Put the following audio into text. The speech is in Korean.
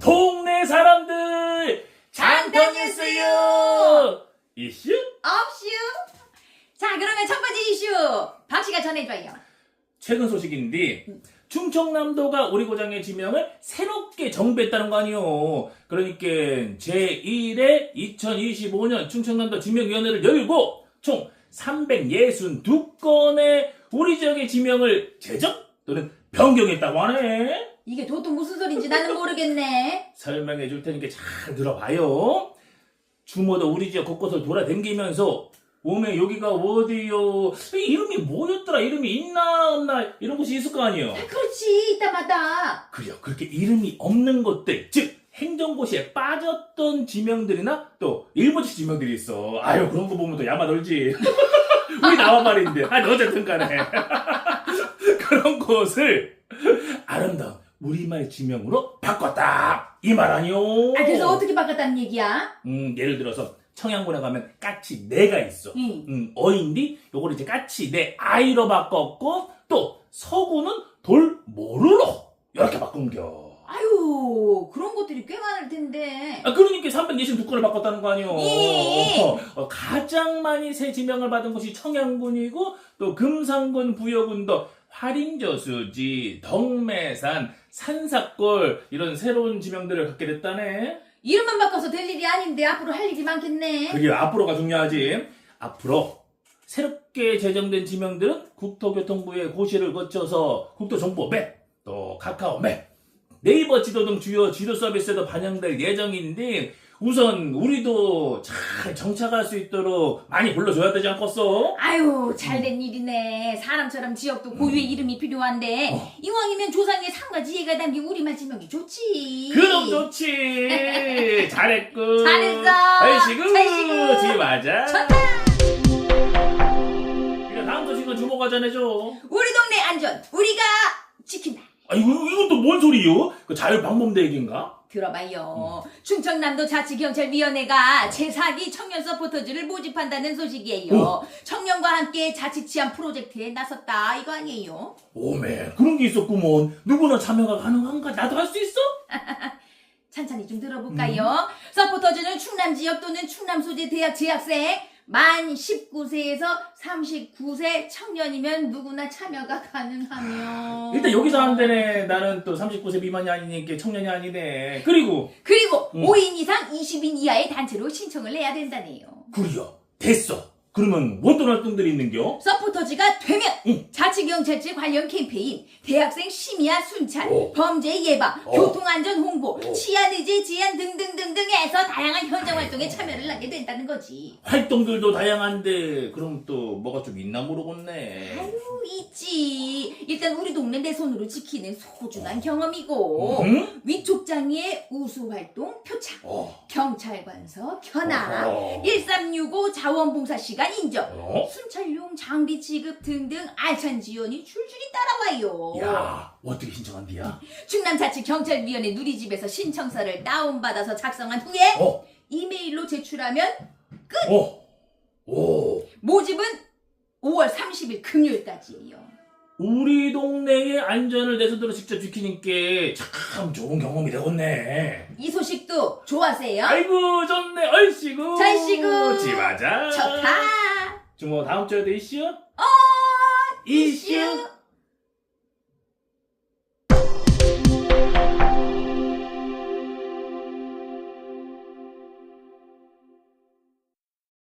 동네 사람들 장터뉴스요 이슈 업슈. 자, 그러면 첫 번째 이슈 박 씨가 전해줘요. 최근 소식인데 충청남도가 우리 고장의 지명을 새롭게 정비했다는 거 아니요. 그러니까 제1회 2025년 충청남도 지명위원회를 열고 총 362건의 우리 지역의 지명을 제정 또는 변경했다고 하네. 이게 도통 무슨 소린지 나는 모르겠네. 설명해 줄 테니까 잘 들어봐요. 주모도 우리 지역 곳곳을 돌아다니면서 오메 여기가 어디요? 이 이름이 뭐였더라? 이름이 있나 없나? 이런 곳이 있을 거 아니에요. 아, 그렇지, 이따마다. 그래요. 그렇게 이름이 없는 것들, 즉 행정고시에 빠졌던 지명들이나 또 일본식 지명들이 있어. 아유 그런 거 보면 또 야마 놀지. 우리 나와 말인데. 아니 어쨌든 간에 그런 곳을 아름다운 우리말 지명으로 바꿨다. 이 말 아니요. 아, 그래서 어떻게 바꿨다는 얘기야? 음 예를 들어서 청양군에 가면 까치 내가 있어. 응. 음, 어인디 요거를 이제 까치 내 아이로 바꿨고 또 서구는 돌모르로 이렇게 바꾼겨. 그런 것들이 꽤 많을 텐데. 아, 그러니까 362건을 바꿨다는 거 아니요. 예. 어, 어, 가장 많이 새 지명을 받은 곳이 청양군이고 또 금산군, 부여군도 활인저수지, 덕매산, 산사골 이런 새로운 지명들을 갖게 됐다네. 이름만 바꿔서 될 일이 아닌데 앞으로 할 일이 많겠네. 그게 앞으로가 중요하지. 앞으로 새롭게 제정된 지명들은 국토교통부의 고시를 거쳐서 국토정보맵, 또 카카오맵, 네이버 지도 등 주요 지도 서비스에도 반영될 예정인데 우선 우리도 잘 정착할 수 있도록 많이 불러줘야 되지 않겠어? 아유, 잘된 일이네. 사람처럼 지역도 고유의 이름이 필요한데, 어. 이왕이면 조상의 상과 지혜가 담긴 우리말 지명이 좋지. 그럼 좋지. 잘했고. 잘했어. 아이시구. 아이시구. 지 맞아. 좋다. 이거 다음 소식은 주모가 전해줘. 우리 동네 안전, 우리가 지킨다. 아, 이거, 이건 또 뭔 소리요? 그 자율방범대 얘기인가? 들어봐요. 충청남도 자치경찰위원회가 제4기 청년 서포터즈를 모집한다는 소식이에요. 청년과 함께 자치 치안 프로젝트에 나섰다. 이거 아니에요? 오메, 그런 게 있었구먼. 누구나 참여가 가능한가? 나도 할 수 있어? 찬찬히 좀 들어볼까요? 서포터즈는 충남 지역 또는 충남 소재 대학 재학생 만 19세에서 39세 청년이면 누구나 참여가 가능하며 일단 여기서 한 데네. 나는 또 39세 미만이 아니니까 청년이 아니네. 그리고, 그리고 음. 5인 이상 20인 이하의 단체로 신청을 해야 된다네요. 그려. 됐어. 그러면 어떤 활동들이 있는겨? 서포터즈가 되면 응. 자치경찰제 관련 캠페인, 대학생 심야 순찰, 오. 범죄 예방, 어. 교통안전 홍보, 오. 치안의제 제한 등등등등에서 다양한 현장 활동에 참여를 하게 된다는 거지. 활동들도 다양한데, 그럼 또 뭐가 좀 있나 모르겠네. 아유 있지. 일단 우리 동네 내 손으로 지키는 소중한 경험이고 응? 위촉장애의 우수 활동 표창, 어. 경찰관서 견학, 어. 1365 자원봉사 시간 인정. 어? 순찰용 장비 지급 등등 알찬 지원이 줄줄이 따라와요. 야, 어떻게 신청한디야? 충남 자치 경찰위원회 누리집에서 신청서를 다운받아서 작성한 후에 어, 이메일로 제출하면 어, 오. 모집은 5월 30일 금요일까지예요. 우리 동네의 안전을 내 손으로 직접 지키니까 참 좋은 경험이 되겠네. 이 소식도 좋아하세요? 아이고 좋네 얼씨구 절씨구. 지맞아 좋다. 주모 다음 주에도 이슈 어, 이슈